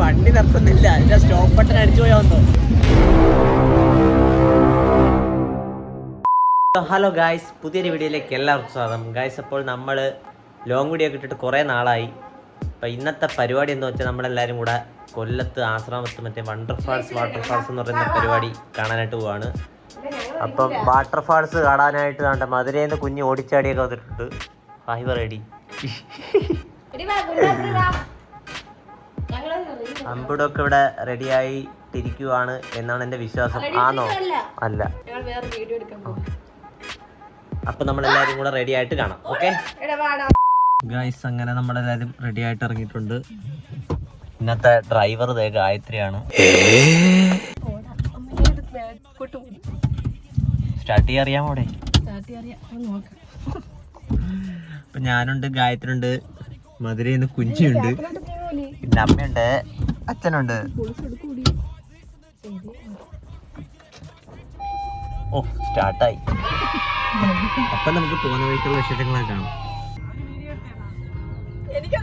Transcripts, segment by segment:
വണ്ടി നിർത്തുന്നില്ല. അതിന്റെ സ്റ്റോപ്പ് ബട്ടൺ അടിച്ചു പോയാ ഹലോ ഗായ്സ് പുതിയൊരു വീഡിയോയിലേക്ക് എല്ലാവർക്കും സ്വാഗതം. ഗായ്സ് അപ്പോൾ നമ്മൾ ലോങ് വീഡിയോ ഇട്ടിട്ട് കുറേ നാളായി. അപ്പോൾ ഇന്നത്തെ പരിപാടി എന്ന് വെച്ചാൽ നമ്മളെല്ലാവരും കൂടെ കൊല്ലത്ത് ആശ്രമത്ത് മറ്റേ വണ്ടർ ഫാൾസ് വാട്ടർ ഫാൾസ് എന്ന് പറയുന്ന പരിപാടി കാണാനായിട്ട് പോവാണ്. അപ്പം വാട്ടർഫാൾസ് കാണാനായിട്ട് കണ്ട മധുരയിൽ കുഞ്ഞ് ഓടിച്ചാടിയൊക്കെ വന്നിട്ടുണ്ട്. ഹായ് പറയടി അമ്പിടൊക്കെ ഇവിടെ റെഡിയായി തിരിക്കുവാണ് എന്നാണ് എന്റെ വിശ്വാസം. ആണോ അല്ല. ഞങ്ങൾ വേറെ വീഡിയോ എടുക്കാൻ പോകും അപ്പൊ നമ്മളെല്ലാരും കൂടെ റെഡി ആയിട്ട് കാണാം ഓക്കെ ഗായ്സ് അങ്ങനെ നമ്മളെല്ലാരും റെഡി ആയിട്ട് ഇറങ്ങിയിട്ടുണ്ട്. ഇന്നത്തെ ഡ്രൈവർ ദേ ഗായത്രിയാണ്. സ്റ്റാർട്ട് ചെയ്യാൻ അറിയാമോ അവിടെ? അപ്പൊ ഞാനുണ്ട് ഗായത്രിണ്ട് മധുരയിൽ കുഞ്ചിയുണ്ട്. പിന്നെ അമ്മയുണ്ട് അച്ഛനുണ്ട്. ഓ സ്റ്റാർട്ടായി. അപ്പൊ നമുക്ക് പോകുന്ന വഴിക്കുള്ള വിശേഷങ്ങളൊക്കെ കാണാം. എനിക്കറിയാൻ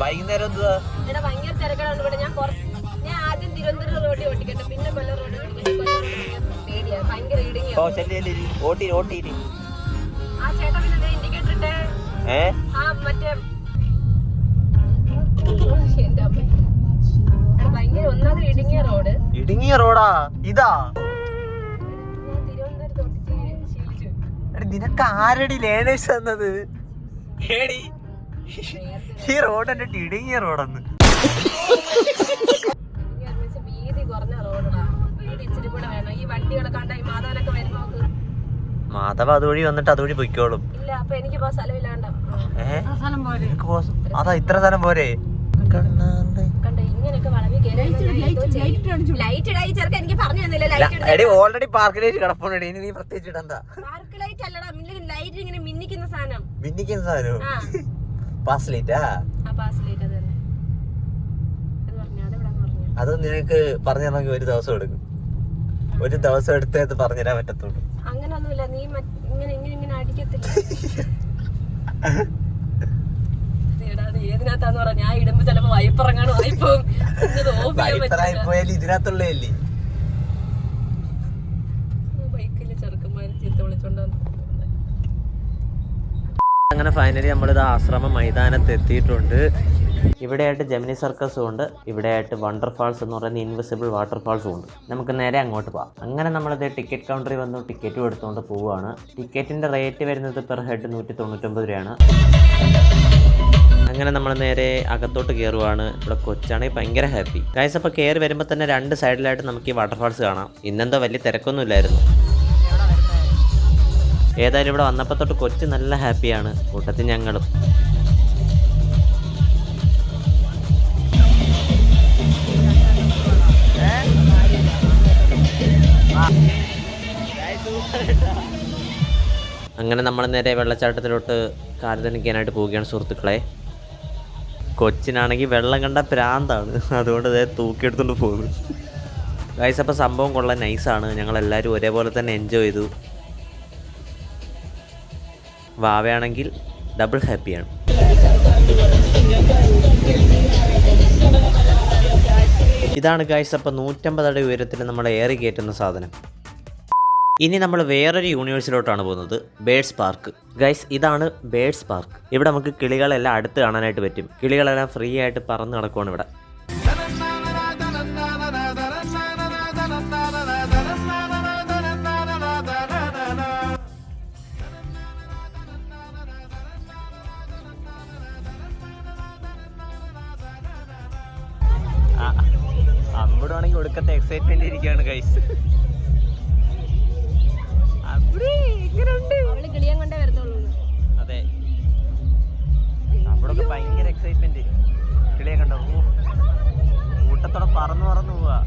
വൈകുന്നേരം എന്തുവാ? ഇവിടെ ഭയങ്കര ഇവിടെ ഞാൻ ഞാൻ ആദ്യം തിരുവനന്തപുരം റോഡിൽ ഓടിക്കട്ടെ. പിന്നെ കൊല്ലം റോഡിൽ ഓടിക്കട്ടെ. കൊല്ലം റോഡിൽ ഭയങ്കര പേടിയാ. ഭയങ്കര ഇടുങ്ങിയ. ഓ ചെല്ലി ഓട്ടി ഓട്ടിയിട്ട് ആ പിന്നെ ഇൻഡിക്കേറ്റർ ഇട്ടേ. ഏ? ആ മറ്റേ എന്റെ അമ്മ. അവിടെ ഭയങ്കര ഒന്നാമത് ഇടുങ്ങിയ റോഡ് ഇടുങ്ങിയ റോഡാ? ഇതാ? ഞാൻ തിരുവനന്തപുരത്ത് ഓട്ടിച്ച് ശീലിച്ചു. എടി, നിനക്ക് ആരടി ലേണേഴ്സ് തന്നത്? ഏടി ഈ റോഡ് എന്റെ ഇടുങ്ങിയ റോഡന്ന്. മാധവ അതുവഴി വന്നിട്ട് അതുവഴി പൊയ്ക്കോളും. അതാ ഇത്ര സ്ഥലം പോരെ. ലൈറ്റ് എടി ഓൾറെഡി പാർക്കിലേക്ക് കിടപ്പുണ്ട്. ഇനി നീ പ്രത്യേകിച്ച് ഇടണ്ട. പാർക്ക് ലൈറ്റ് അല്ലടാ ലൈറ്റ് ഇങ്ങനെ മിന്നിക്കുന്ന സാധനം. മിന്നിക്കുന്ന സാധനം? ആ. പാസ് ലൈറ്റാ അത് നിനക്ക് പറഞ്ഞു തരണമെങ്കിൽ ഒരു ദിവസം എടുക്കും. ഒരു ദിവസം എടുത്തേ അത് പറഞ്ഞുതരാൻ പറ്റത്തുള്ളൂ. അങ്ങനൊന്നുമില്ല. നീ ഇങ്ങനെ ഇങ്ങനെ ഇങ്ങനെ അടിക്കത്തില്ല. ഞാൻ ഇടുമ്പോ ചിലപ്പോ വൈപ്പിറങ്ങാണ് വായ്പവും വൈപ്പറായി പോയാൽ ഇതിനകത്തുള്ളതല്ലേ ബൈക്കിൽ ചെറുക്കന്മാര് ചീത്ത വിളിച്ചോണ്ട് വന്നു അങ്ങനെ ഫൈനലി നമ്മളിത് ആശ്രമ മൈതാനത്ത് എത്തിയിട്ടുണ്ട്. ഇവിടെയായിട്ട് ജമിനി സർക്കസും ഉണ്ട്. ഇവിടെയായിട്ട് വണ്ടർ ഫാൾസ് എന്ന് പറയുന്ന ഇൻവിസിബിൾ വാട്ടർ ഫാൾസും ഉണ്ട്. നമുക്ക് നേരെ അങ്ങോട്ട് പോകാം അങ്ങനെ നമ്മളിത് ടിക്കറ്റ് കൗണ്ടറിൽ വന്ന് ടിക്കറ്റും എടുത്തുകൊണ്ട് പോവുകയാണ് ടിക്കറ്റിന്റെ റേറ്റ് വരുന്നത് പെർ ഹെഡ് നൂറ്റി തൊണ്ണൂറ്റൊമ്പത് രൂപയാണ്. അങ്ങനെ നമ്മൾ നേരെ അകത്തോട്ട് കയറുവാണ് ഇവിടെ കൊച്ചാണെങ്കിൽ ഭയങ്കര ഹാപ്പി ഗൈസ് അപ്പോൾ കയറി വരുമ്പോൾ തന്നെ രണ്ട് സൈഡിലായിട്ട് നമുക്ക് ഈ വാട്ടർഫാൾസ് കാണാം. ഇന്നെന്തോ വലിയ തിരക്കൊന്നും ഇല്ലായിരുന്നു ഏതായാലും ഇവിടെ വന്നപ്പോൾ തൊട്ട് കൊച്ചു നല്ല ഹാപ്പിയാണ്. കൂട്ടത്തിൽ ഞങ്ങളും. അങ്ങനെ നമ്മൾ നേരെ വെള്ളച്ചാട്ടത്തിലോട്ട് കാൽ തനിക്കാനായിട്ട് പോവുകയാണ് സുഹൃത്തുക്കളെ. കൊച്ചിനാണെങ്കിൽ വെള്ളം കണ്ട പ്രാന്താണ്. അതുകൊണ്ട് അതായത് തൂക്കിയെടുത്തുകൊണ്ട് പോകുന്നു. ഗൈസ് അപ്പോൾ സംഭവം കൊള്ളാൻ നൈസാണ് ഞങ്ങളെല്ലാവരും ഒരേപോലെ തന്നെ എൻജോയ് ചെയ്തു. വാവയാണെങ്കിൽ ഡബിൾ ഹാപ്പിയാണ് ഇതാണ് ഗായ്സ് അപ്പോൾ നൂറ്റമ്പത് അടി ഉയരത്തിൽ നമ്മൾ ഏറി കയറ്റുന്ന സാധനം. ഇനി നമ്മൾ വേറൊരു യൂണിവേഴ്സിലോട്ടാണ് പോകുന്നത് ബേഡ്സ് പാർക്ക് ഗൈസ് ഇതാണ് ബേഡ്സ് പാർക്ക് ഇവിടെ നമുക്ക് കിളികളെല്ലാം അടുത്ത് കാണാനായിട്ട് പറ്റും. കിളികളെല്ലാം ഫ്രീ ആയിട്ട് പറന്ന് നടക്കുവാണ് ഇവിടെ. അമ്പിടാണെങ്കിൽ ഒടുക്കത്തെ എക്സൈറ്റ്മെന്റ് ഇരിക്കുകയാണ് വരത്തുള്ളൂ. അതെ. അവിടൊക്കെ ഭയങ്കര എക്സൈറ്റ്മെന്റ് കിളിയെ കണ്ടോ. കൂട്ടത്തോടെ പറന്നു പറന്നു പോവാ.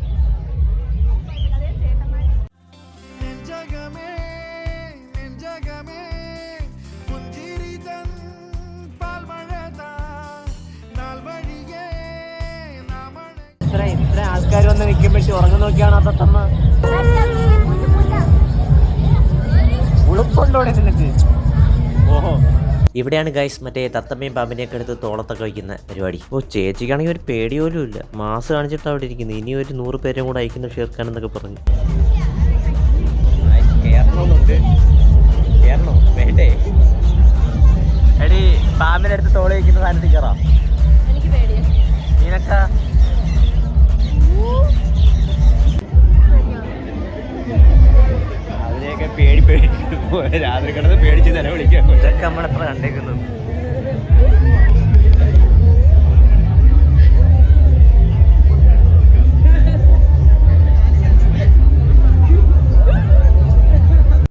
ആൾക്കാർ വന്ന് നിൽക്കുമ്പോഴേ ഉറങ്ങി നോക്കിയാണ് ആ തത്തമ്മ. ഉളുപ്പുണ്ടോടെ നിനക്ക്? ഓഹോ. ഇവിടെയാണ് ഗൈസ് മറ്റേ തത്തമ്മയും പാമ്പിനെയൊക്കെ എടുത്ത് തോളത്തൊക്കെ വയ്ക്കുന്ന പരിപാടി. ഓ ചേച്ചിക്കാണെങ്കിൽ ഒരു പേടി പോലും ഇല്ല. മാസ് കാണിച്ചിട്ട് അവിടെ ഇരിക്കുന്നത്. ഇനി ഒരു നൂറ് പേരും കൂടെ അയക്കുന്ന ഷേർക്കാൻ എന്നൊക്കെ പറഞ്ഞു. പാമ്പിനെടുത്ത് തോളി വയ്ക്കുന്ന സാധനത്തിൽ കയറാം നമ്മളെത്ര കണ്ടേക്കുന്നത്?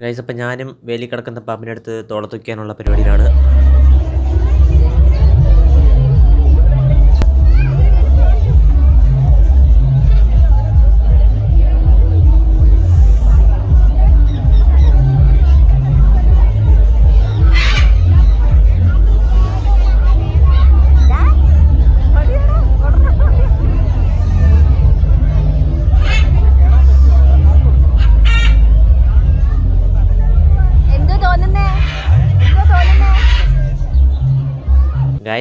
ഗൈസ് അപ്പം ഞാനും വേലി കിടക്കുന്ന പാമ്പിനടുത്ത് തോളത്തുക്കാനുള്ള പരിപാടിയിലാണ്.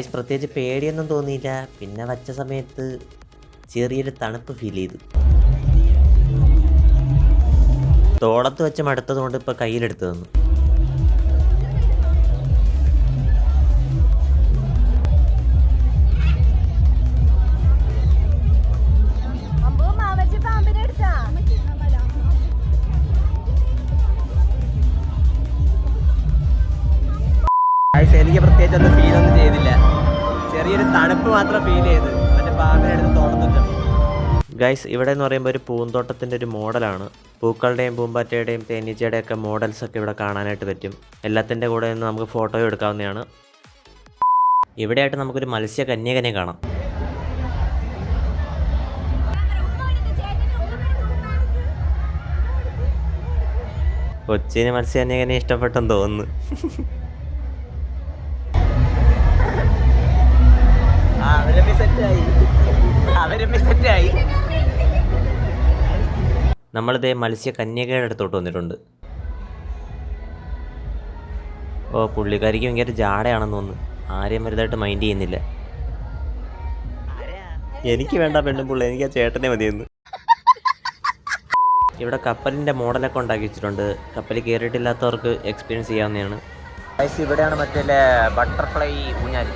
ഗൈസ് പ്രത്യേകിച്ച് പേടിയൊന്നും തോന്നിയില്ല. പിന്നെ വച്ച സമയത്ത് ചെറിയൊരു തണുപ്പ് ഫീൽ ചെയ്തു. തോളത്ത് വെച്ച് മടുത്തതുകൊണ്ട് ഇപ്പോൾ കയ്യിലെടുത്ത് തന്നു. തണുപ്പ് മാത്രം ഫീൽ ചെയ്ത്. മറ്റേ പാമ്പിന്റെ അടുത്ത് തോളത്തൊക്കെ ഗൈസ് ഇവിടെ എന്ന് പറയുമ്പോൾ ഒരു പൂന്തോട്ടത്തിന്റെ ഒരു മോഡലാണ്. പൂക്കളുടെയും പൂമ്പാറ്റയുടെയും തേനീച്ചയുടെയും ഒക്കെ മോഡൽസ് ഒക്കെ ഇവിടെ കാണാനായിട്ട് പറ്റും. എല്ലാത്തിന്റെ കൂടെ നിന്ന് നമുക്ക് ഫോട്ടോ എടുക്കാവുന്നതാണ്. ഇവിടെയായിട്ട് നമുക്കൊരു മത്സ്യ കന്യകനെ കാണാം. കൊച്ചിന് മത്സ്യ കന്യകനെ ഇഷ്ടപ്പെട്ടെന്ന് തോന്നുന്നു. നമ്മളിതേ മത്സ്യ കന്യകയുടെ അടുത്തോട്ട് വന്നിട്ടുണ്ട്. ഓ പുള്ളിക്കാരിക്ക് ഭയങ്കര ജാടയാണെന്ന് തോന്നുന്നു. ആരെയും വലുതായിട്ട് മൈൻഡ് ചെയ്യുന്നില്ല. എനിക്ക് വേണ്ട പെണ്ണും പുള്ള. എനിക്ക് ആ ചേട്ടനെ മതിയെന്ന്. ഇവിടെ കപ്പലിന്റെ മോഡലൊക്കെ ഉണ്ടാക്കി വെച്ചിട്ടുണ്ട്. കപ്പലിൽ കയറിയിട്ടില്ലാത്തവർക്ക് എക്സ്പീരിയൻസ് ചെയ്യാവുന്നതാണ്. ഇവിടെയാണ് മറ്റേ ബട്ടർഫ്ലൈ ഊഞ്ഞാൽ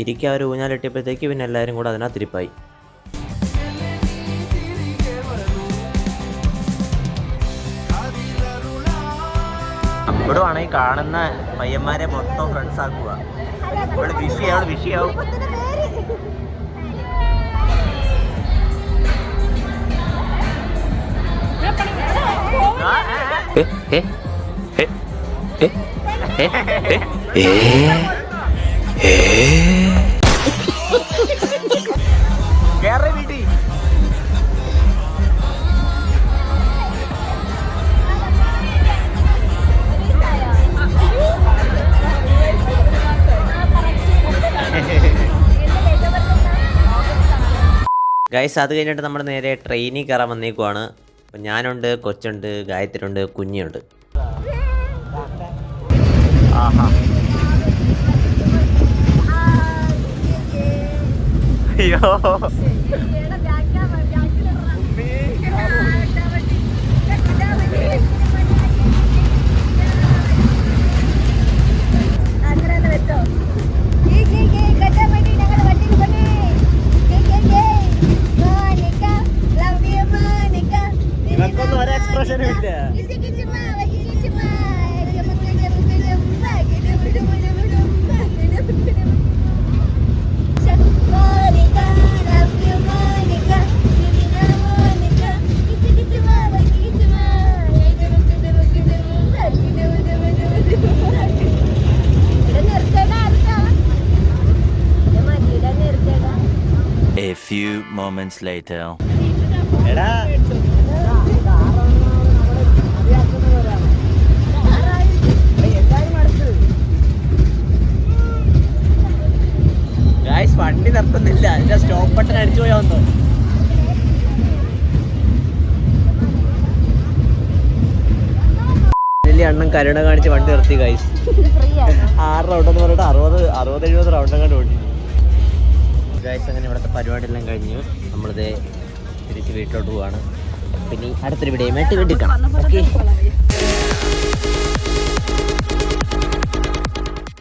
ഇരിക്കുക ഒരു ഊഞ്ഞാലിട്ടിയപ്പോഴത്തേക്ക് പിന്നെ എല്ലാവരും കൂടെ അതിനകത്ത് ഇവിടെ വേണമെങ്കിൽ കാണുന്ന പയ്യന്മാരെ മൊത്തം ഫ്രണ്ട്സ് ആക്കുക. ഇവിടെ വിഷയാവും വിഷയാവും ഏ ഏ ഏ കേറ് ഗൈസ് അത് കഴിഞ്ഞിട്ട് നമ്മൾ നേരെ ട്രെയിനിൽ കയറാൻ വന്നേക്കുവാണ്. അപ്പം ഞാനുണ്ട് കൊച്ചുണ്ട് ഗായത്രി ഉണ്ട് കുഞ്ഞുണ്ട് ആഹാ. അയ്യോ. moments later. എടാ. ഗായ്സ് വണ്ടി നിർത്തുന്നില്ല. എന്റെ സ്റ്റോപ്പ് ബട്ടൺ അടിച്ചു പോയാന്നോ അണ്ണൻ കരുണ കാണിച്ച് വണ്ടി നിർത്തി ഗൈസ് ആറ് റൗണ്ട് എന്ന് പറഞ്ഞിട്ട് അറുപത് അറുപത് എഴുപത് റൗണ്ട് അങ്ങോട്ട് ഓടി. ഗൈസ് അങ്ങനെ ഇവിടുത്തെ പരിപാടിയെല്ലാം കഴിഞ്ഞു. നമ്മളിത് തിരിച്ച് വീട്ടിലോട്ട് പോവാണ്. പിന്നെ അടുത്തൊരു വീഡിയോ ആയിട്ട് കാണാം. ഓക്കെ